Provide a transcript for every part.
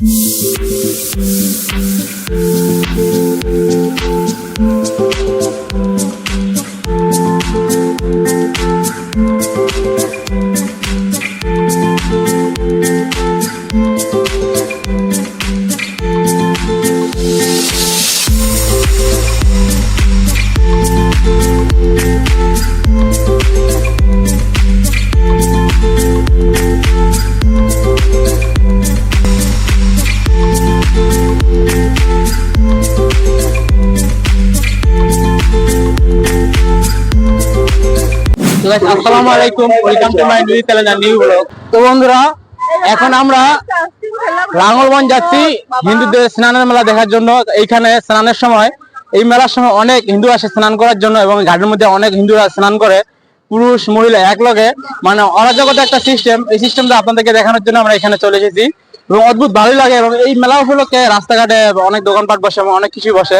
তো লাঙ্গলগঞ্জ যাচ্ছি হিন্দুদের স্নানের মেলা দেখার জন্য। এইখানে স্নানের সময়, এই মেলার সময় অনেক হিন্দু আসে স্নান করার জন্য এবং ঘাটের মধ্যে অনেক হিন্দুরা স্নান করে। পুরুষ, মহিলা এক লগে। মানে অরাজকত একটা সিস্টেম এই সিস্টেমটা আপনাদেরকে দেখানোর জন্য আমরা এখানে চলে এসেছি। এবং অদ্ভুত ভালোই লাগে এবং এই মেলা উপলক্ষে রাস্তাঘাটে অনেক দোকানপাট বসে এবং অনেক কিছু বসে।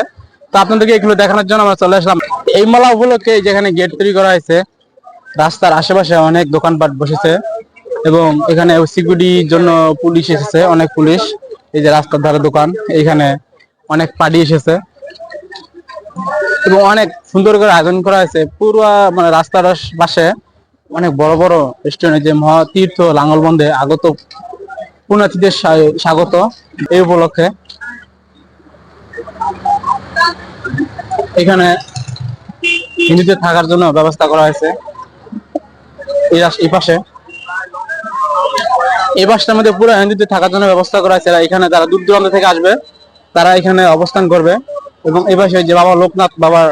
তো আপনাদেরকে এগুলো দেখানোর জন্য আমরা চলে আসলাম। এই মেলা উপলক্ষে যেখানে গেট তৈরি করা হয়েছে রাস্তার আশেপাশে অনেক দোকানপাট বসেছে এবং এখানে সিকিউরিটির জন্য পুলিশ এসেছে, অনেক পুলিশ এই যে রাস্তার ধারে দোকান, এখানে অনেক পার্টি এসেছে। এবং অনেক সুন্দর করে আয়োজন করা হয়েছে। পুরো মানে রাস্তার পাশে অনেক বড় বড় রেস্টুরেন্ট যে মহাতীর্থ লাঙ্গলবন্ধে আগত পুণ্যার্থীদের স্বাগত এই উপলক্ষে। এখানে হিন্দুদের থাকার জন্য ব্যবস্থা করা হয়েছে। এই পাশে। এই পাশটার মধ্যে পুরো হিন্দুদের থাকার জন্য ব্যবস্থা করা হয়েছে এখানে, যারা দূর দূরান্ত থেকে আসবে, তারা এখানে অবস্থান করবে। এবং এই পাশে যে বাবা লোকনাথ বাবার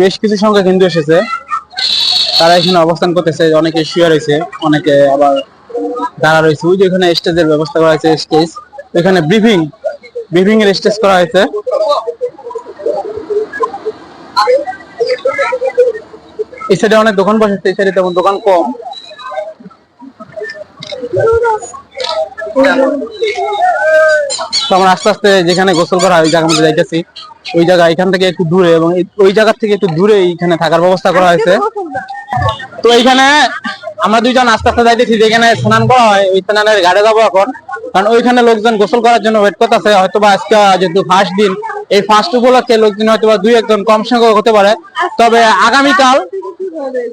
বেশ কিছু সংখ্যক হিন্দু এসেছে। তারা এখানে অবস্থান করতেছে। অনেকে শুয়ে রয়েছে, অনেকে আবার দাঁড়া রয়েছে। ওই যে এখানে স্টেজের ব্যবস্থা করা হয়েছে স্টেজ। এখানে ব্রিফিং ব্রিফিং এর স্টেজ করা হয়েছে। এই সাইডে অনেক দোকান বসেছে এই সাইডে তেমন দোকান কম। তো আমরা আস্তে আস্তে যেখানে গোসল করা ওই জায়গার মধ্যে যাইতেছি। ওই জায়গা এখান থেকে একটু দূরে এবং ওই জায়গা থেকে একটু দূরে এইখানে থাকার ব্যবস্থা করা হয়েছে। তো এইখানে আমরা দুইজন আস্তে আস্তে যাইতেছি, যেখানে স্নান করা হয়, ওই স্নানের ঘাটে যাব এখন। কারণ ওইখানে লোকজন গোসল করার জন্য ওয়েট করতেছে হয়তো বা আজকে যেহেতু ফার্স্ট দিন, এই ফার্স্ট উপলক্ষে লোকজন হয়তো বা দুই একজন কম সংখ্যক হতে পারে। তবে আগামীকাল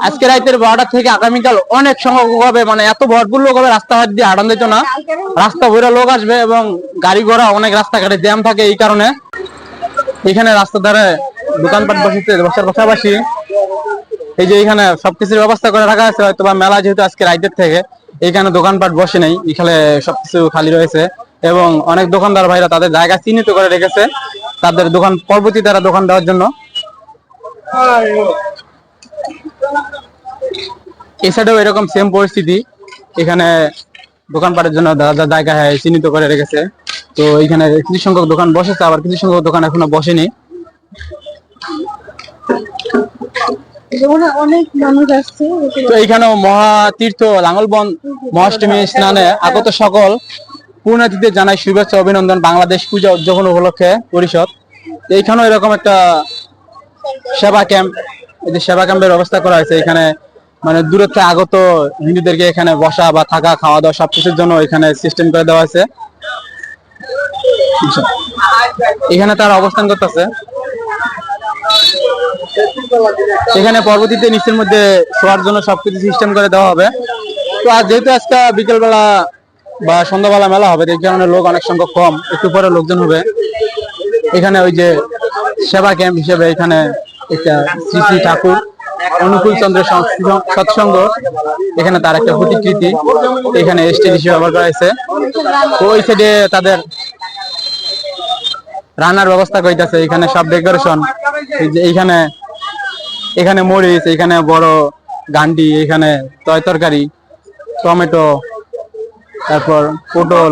আজকে রাতের বারোটা থেকে আগামীকাল অনেক সংখ্যক হবে মানে এত ভরপুর লোক হবে রাস্তাঘাট দিয়ে হাঁটান দিত না। রাস্তা ভরে লোক আসবে এবং গাড়ি ঘোড়া, অনেক রাস্তাঘাটে জ্যাম থাকে এই কারণে। এখানে রাস্তার ধারে দোকানপাট বসেছে, বসার পাশাপাশি। এই যে এখানে সবকিছুর ব্যবস্থা করে রাখা আছে হয়তো বা মেলা যেহেতু আজকে রাইতের থেকে এইখানে দোকানপাট বসে নেই, এখানে সবকিছু খালি রয়েছে। এবং অনেক দোকানদার ভাইরা তাদের জায়গা চিহ্নিত করে রেখেছে, তাদের দোকান পরবর্তী তারা দোকান দেওয়ার জন্য। এই সাইডেও এরকম সেম পরিস্থিতি। এখানে দোকানপাটের জন্য জায়গা হ্যাঁ চিহ্নিত করে রেখেছে। তো এখানে কিছু সংখ্যক দোকান বসেছে আবার কিছু সংখ্যক দোকান এখনও বসেনি। অনেক মানুষ আসছে। তো এইখানেও মহাতীর্থ লাঙ্গলবন মহাষ্টমী স্নানে আগত সকল পূর্ণাতিথিদের জানাই শুভেচ্ছা অভিনন্দন বাংলাদেশ পূজা উদযাপন উপলক্ষে পরিষদ। এইখানেও এরকম একটা সেবা ক্যাম্প এই যে সেবা ক্যাম্পের ব্যবস্থা করা হয়েছে, এখানে মানে থেকে আগত হিন্দুদেরকে এখানে বসা বা থাকা, খাওয়া দাওয়া সবকিছুর জন্য এখানে সিস্টেম করে দেওয়া হয়েছে। এখানে তারা অবস্থান করতেছে। এখানে পরবর্তীতে নিচের মধ্যে শোয়ার জন্য সবকিছু সিস্টেম করে দেওয়া হবে। তো আর যেহেতু আজকে বিকেলবেলা বা সন্ধ্যাবেলা মেলা হবে, এই কারণে লোক অনেক সংখ্যক কম, একটু পরে লোকজন হবে। এখানে ওই যে সেবা ক্যাম্প হিসেবে এখানে একটা শ্রী ঠাকুর অনুকূল চন্দ্র সৎসঙ্গ- এখানে তার একটা প্রতিকৃতি। এখানে স্টেজ হিসেবে ব্যবহার করা হয়েছে। ওই সাইডে তাদের রান্নার ব্যবস্থা করিতেছে। এখানে সব ডেকোরেশন এইখানে, এখানে মরিচ, এখানে বড় গান্ডি, এখানে তয় তরকারি, টমেটো, তারপর পটল,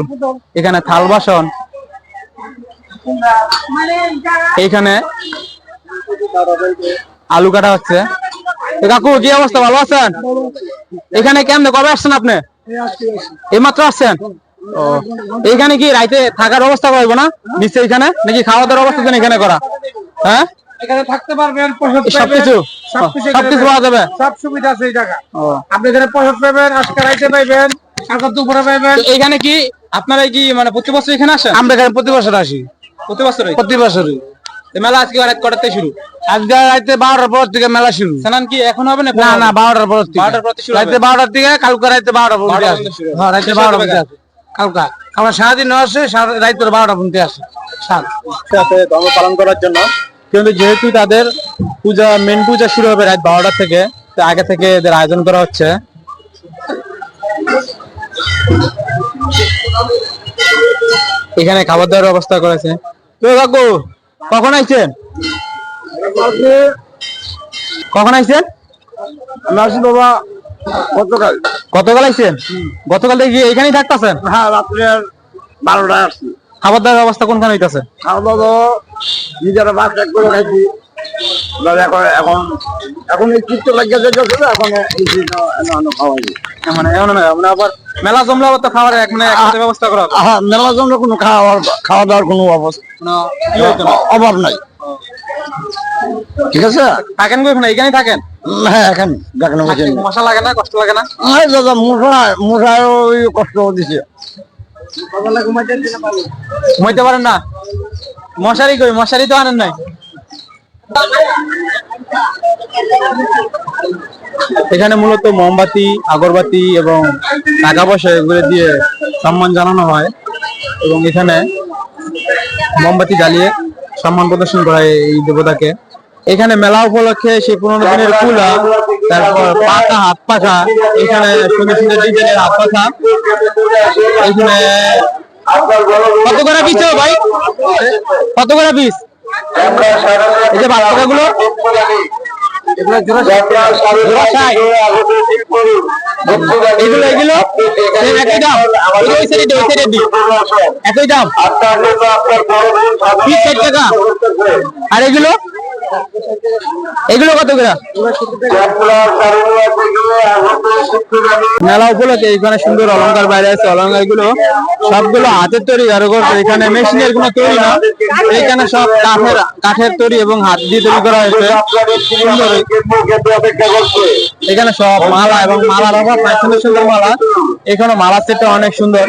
এখানে থাল বাসন। এইখানে আলু কাটা হচ্ছে। কাকু কি অবস্থা? ভালো আছেন? এখানে কেমনে? কবে আসছেন আপনি? এইমাত্র আসছেন? ও এইখানে কি রাইতে থাকার অবস্থা করব না? নিশ্চয় এখানে নাকি খাওয়া দাওয়ার দেন এখানে করা? হ্যাঁ? এখানে থাকতে পারবেন প্রসাদ সবকিছু সবকিছু সবকিছু পাওয়া যাবে? সব সুবিধা আছে এই জায়গা আপনি এখানে প্রসাদ পাবেন আজকে রাইতে পাইবেন দুপুরে পাইবেন। তো এইখানে কি আপনারা কি মানে প্রতি বছর এখানে আসেন? আমরা এখানে প্রতি বছর আসি। প্রতি বছর প্রতি বছরই। মেলা আজকে রাত থেকে শুরু? আজকে রাইতে বারোটার পর থেকে মেলা শুরু। স্নান কি এখন হবে না না না বারোটার পর থেকে। বারোটার পর শুরু? রাইতে বারোটার থেকে কালকে রাইতে বারোটা পর্যন্ত বারোটা শুরু হ্যাঁ শেষ বারোটা পর্যন্ত কালকা। আমরা সারাদিন আসে বারোটা পর্যন্ত আসে। সাত ধর্ম পালন করার জন্য। কিন্তু যেহেতু তাদের পূজা মেন পূজা শুরু হবে রাত বারোটা থেকে তো আগে থেকে এদের আয়োজন করা হচ্ছে। এখানে খাবার দাবার ব্যবস্থা করেছে। তো কাকু কখন আইছেন? কখন আইছেন? আমি আসি বাবা গতকাল। গতকাল আইছেন? গতকাল থেকে এখানেই থাকতেছেন? হ্যাঁ রাত্রে বারোটায় আসছি। খাবার দাবার ব্যবস্থা কোনখানে হইতাছে? খাওয়া দাওয়া নিজেরা ভাত এক করে খাইছি। এখন এখন এখন এই চিত্র লাগিয়ে এখন মানে এমন না মানে আবার মেলা জমলে তো খাবার এক মানে একসাথে ব্যবস্থা করা হ্যাঁ মেলার জন্য কোনো খাওয়া খাওয়া দাওয়ার কোনো অবস্থা না। অভাব নাই। ঠিক আছে? থাকেন কই ওখানে এখানেই থাকেন? হ্যাঁ এখন। দেখেন মশা লাগে না? কষ্ট লাগে না? এই দাদা মশা মশায় ওই কষ্ট দিছে। ঘুমাইতে পারেন না? মশারি কই? মশারি তো আনেন নাই। এখানে মূলত মোমবাতি, আগরবাতি এবং টাকা পয়সা এগুলো দিয়ে সম্মান জানানো হয়। এবং এখানে মোমবাতি জ্বালিয়ে সম্মান প্রদর্শন করা হয় এই দেবতাকে। এখানে মেলা উপলক্ষে সেই পুরোনো দিনের কুলা, তারপর পাখা হাত পাখা, এখানে সুন্দর সুন্দর ডিজাইনের হাত পাখা, এখানে কত করে পিস ভাই? কত করে পিস এই যে বাচ্চা গুলো এগুলো জোড়া জোড়া ষাট। এগুলো এগুলো same একই দাম। ওই যে ওই সাইডে ওই সাইডে দি। একই দাম। পিস টাকা। আর এগুলো? এগুলো কত করে? মেলা উপলক্ষে এখানে সুন্দর অলংকার বাইরে আছে, অলংকারগুলো সবগুলো হাতের তৈরি আর এখানে মেশিনের কোনো তৈরি না। এখানে সব কাঠের কাঠের তৈরি এবং হাত দিয়ে তৈরি করা হয়েছে। এখানে সব মালা এবং মালার অভাব নাই, সুন্দর সুন্দর মালা। এখানে মালা সেটটা অনেক সুন্দর।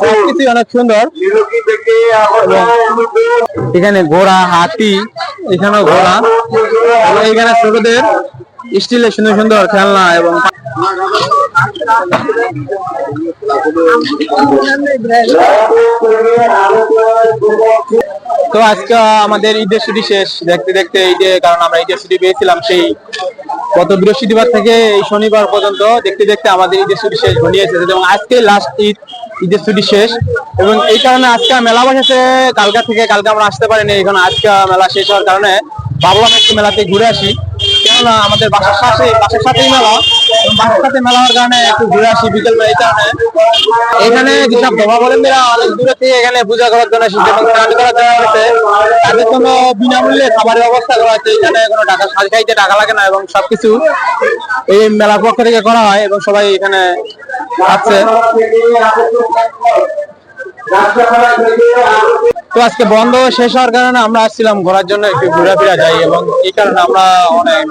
সবকিছু অনেক সুন্দর। এখানে ঘোড়া, হাতি এখানেও ঘোড়া এখানে ছোটদের স্টিলের সুন্দর সুন্দর খেলনা এবং তো আজকে আমাদের ঈদের ছুটি শেষ। দেখতে দেখতে ঈদে কারণ আমরা ঈদের ছুটি পেয়েছিলাম সেই গত বৃহস্পতিবার থেকে এই শনিবার পর্যন্ত দেখতে দেখতে আমাদের ঈদের ছুটি শেষ ঘনিয়ে এসেছে। এবং আজকে লাস্ট ঈদ ঈদের ছুটি শেষ। এবং এই কারণে আজকে মেলা বসেছে। কালকা থেকে কালকে আমরা আসতে পারিনি। এখানে আজকে মেলা শেষ হওয়ার কারণে ভাবলাম একটু মেলাতে ঘুরে আসি। কেননা আমাদের বাসার সাথে বাসার সাথেই মেলা। বাসার সাথে মেলা হওয়ার কারণে একটু ঘুরে আসি বিকেল এই কারণে এখানে যেসব ধর্মাবলম্বীরা অনেক দূরে থেকে এখানে পূজা করার জন্য এবং স্নান করার জন্য এসেছে, তাদের জন্য বিনামূল্যে খাবারের ব্যবস্থা করা হয়েছে। এখানে কোনো টাকা সাজ খাইতে টাকা লাগে না এবং সবকিছু এই মেলার পক্ষ থেকে করা হয় এবং সবাই এখানে খাচ্ছে তো আজকে বন্ধ শেষ হওয়ার কারণে আমরা আসছিলাম ঘোরার জন্য একটু ঘোরাফেরা যাই এবং এই কারণে আমরা অনেক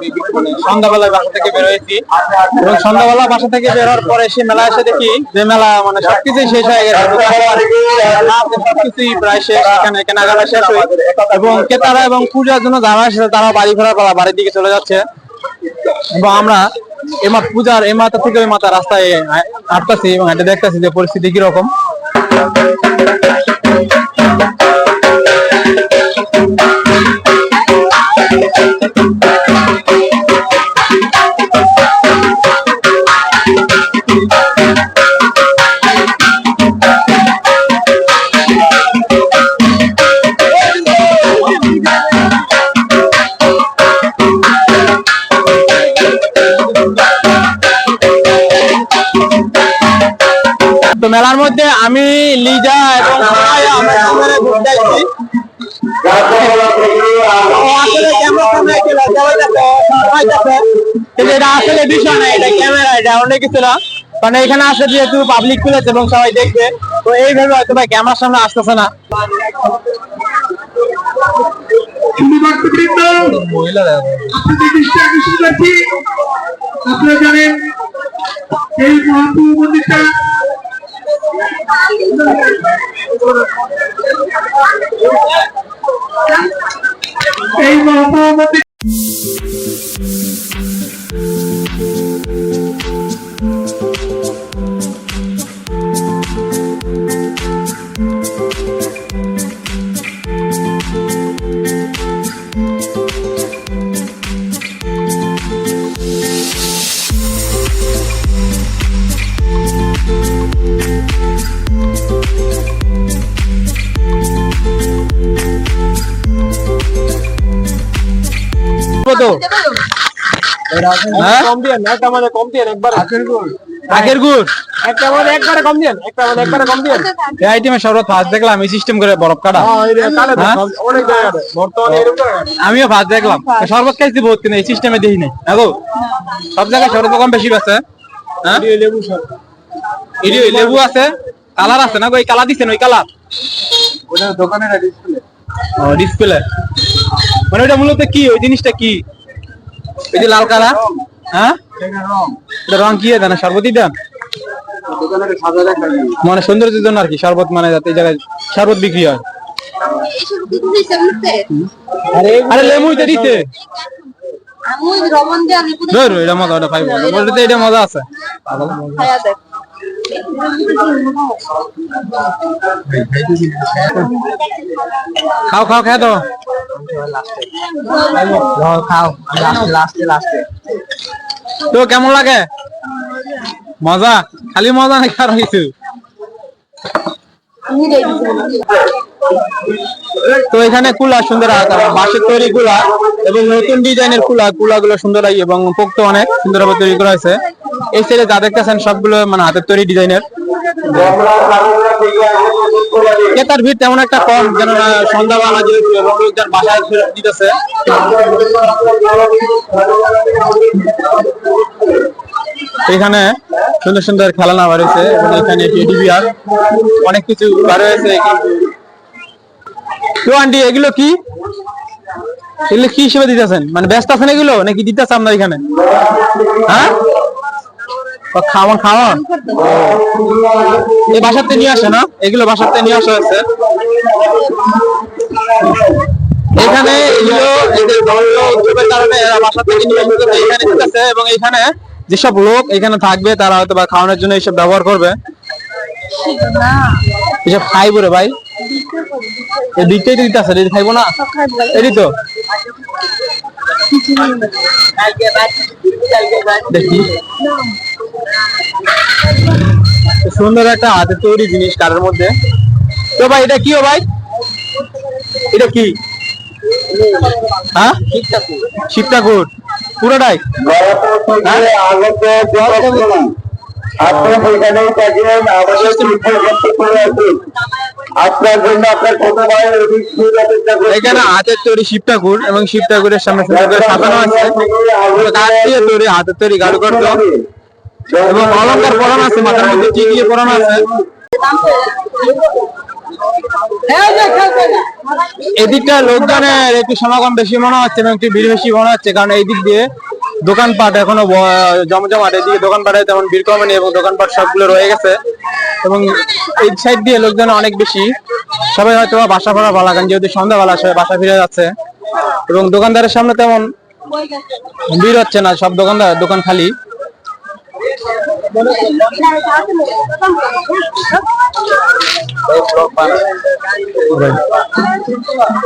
সন্ধ্যাবেলায় বাসা থেকে বের হয়েছি। এবং সন্ধ্যাবেলা বাসা থেকে বের হওয়ার পরে সে মেলা এসে দেখি যে মেলা মানে সবকিছুই শেষ হয়ে গেছে। সবকিছুই প্রায় শেষ, এখানে কেনাকাটা শেষ হয়ে এবং ক্রেতারা এবং পূজার জন্য যারা এসেছে, তারা বাড়ি ফেরার পালা বাড়ির দিকে চলে যাচ্ছে। এবং আমরা এমা পূজার, এ মাথা থেকে ওই মাথা রাস্তায় হাঁটতেছি এবং হাঁটে দেখতেছি যে পরিস্থিতি কীরকম। লিজা এবং এটা আসলে বিষয় না, এটা ক্যামেরা এটা অনেক কিছু না। কারণ এখানে আসলে যেহেতু পাবলিক খুলেছে এবং সবাই দেখবে তো এইভাবে হয়তো ভাই ক্যামেরার সামনে আসতেছে না। জানেন এই মহাপ্রভু মন্দিরটা কম দিয়ে একটা মানে কম দিয়ে একবার। আখের গুড়। আখের গুড়? একটা মানে একবারে কম দিয়ে একটা মানে একবারে কম দিয়ে এই আইটেমে সর্বত ফার্স্ট দেখলাম এই সিস্টেম করে বরফ কাটা। হ্যাঁ? অনেক জায়গাতে বর্তমানে আমিও ভাত দেখলাম। শরবত খাইছি বহুত কিন্তু এই সিস্টেমে দেখি নাই আগো সব জায়গায় শরবত কম বেশি আছে। হ্যাঁ? লেবু সরবত লেবু আছে কালার আছে না গো এই কালার দিছেন ওই কালার। ওটা দোকানের ডিসপ্লে ডিসপ্লে মানে ওটা মূলত কি? ওই জিনিসটা কি? এই যে লাল কালার হ্যাঁ? এটা রং কি দেন শরবতই দেন মানে সৌন্দর্যের জন্য আর কি শরবত মানে যাতে জায়গায় শরবত বিক্রি হয়। আরে আরে লেবু এটা দিতে। আমি ওই রমন দিয়ে আমি এটা মজা এটা পাইবো বলতে এটা মজা আছে। খাও খাও লাস্টে লাস্টে তো কেমন লাগে? মজা? খালি মজা নাকি আর কিছু? তো এখানে কুলা সুন্দর বাঁশের তৈরি কুলা এবং নতুন ডিজাইনের কুলা কুলা গুলো সুন্দর এবং পোক্ত অনেক সুন্দর ভাবে তৈরি করা হয়েছে। এই সাইডে যা দেখতেছেন সবগুলো মানে হাতের তৈরি ডিজাইনের ক্রেতার ভিড় তেমন একটা কম যেন সন্ধ্যাবেলা এবং লোকজন বাসায় ফেরত দিতেছে। এখানে সুন্দর সুন্দর খেলনা বার এবং এখানে টেডি অনেক কিছু বার হয়েছে তো আন্টি, এগুলো কি? এগুলো কি হিসেবে দিতেছেন? মানে ব্যস্ত আছেন এগুলো, নাকি দিতেছে আপনার এখানে? হ্যাঁ? খাওয়ান খাওয়ান। এই বাসাতে নিয়ে আসে না এগুলো বাসাতে নিয়ে আসা হয়েছে। এখানে এবং এখানে যেসব লোক এখানে থাকবে, তারা হয়তো বা খাওয়ানোর জন্য এইসব ব্যবহার করবে। এসব খাইবো রে ভাই। দিকটাই তো দিতেছে এটি খাইবো না? এটি তো। দেখি। সুন্দর একটা হাতে তৈরি জিনিস কারের মধ্যে। তো ভাই, এটা কি ও ভাই? এটা কি? হ্যাঁ? পুরোটাই? করতে অধিক সুবিধা চেষ্টা করছি। এখানে হাতের তৈরি শিব ঠাকুর এবং শিব ঠাকুরের সামনে সুন্দর করে সাজানো আছে। দিয়ে তৈরি, হাতের তৈরি কারুকার্য এবং অলংকার পরানো আছে মাথার মধ্যে টি দিয়ে পরানো আছে? এদিকটা লোকজনের একটু সমাগম বেশি মনে হচ্ছে এবং একটু ভিড় বেশি মনে হচ্ছে কারণ এই দিক দিয়ে দোকানপাট এখনও জমজমাট এদিকে দোকানপাটে তেমন ভিড় কমেনি এবং দোকানপাট সবগুলো রয়ে গেছে। এবং এই সাইড দিয়ে লোকজন অনেক বেশি। সবাই হয়তো বাসা ফেরা ভালো কারণ যেহেতু সন্ধ্যাবেলা সবাই বাসা ফিরে যাচ্ছে। এবং দোকানদারের সামনে তেমন ভিড় হচ্ছে না সব দোকানদার দোকান খালি। Right.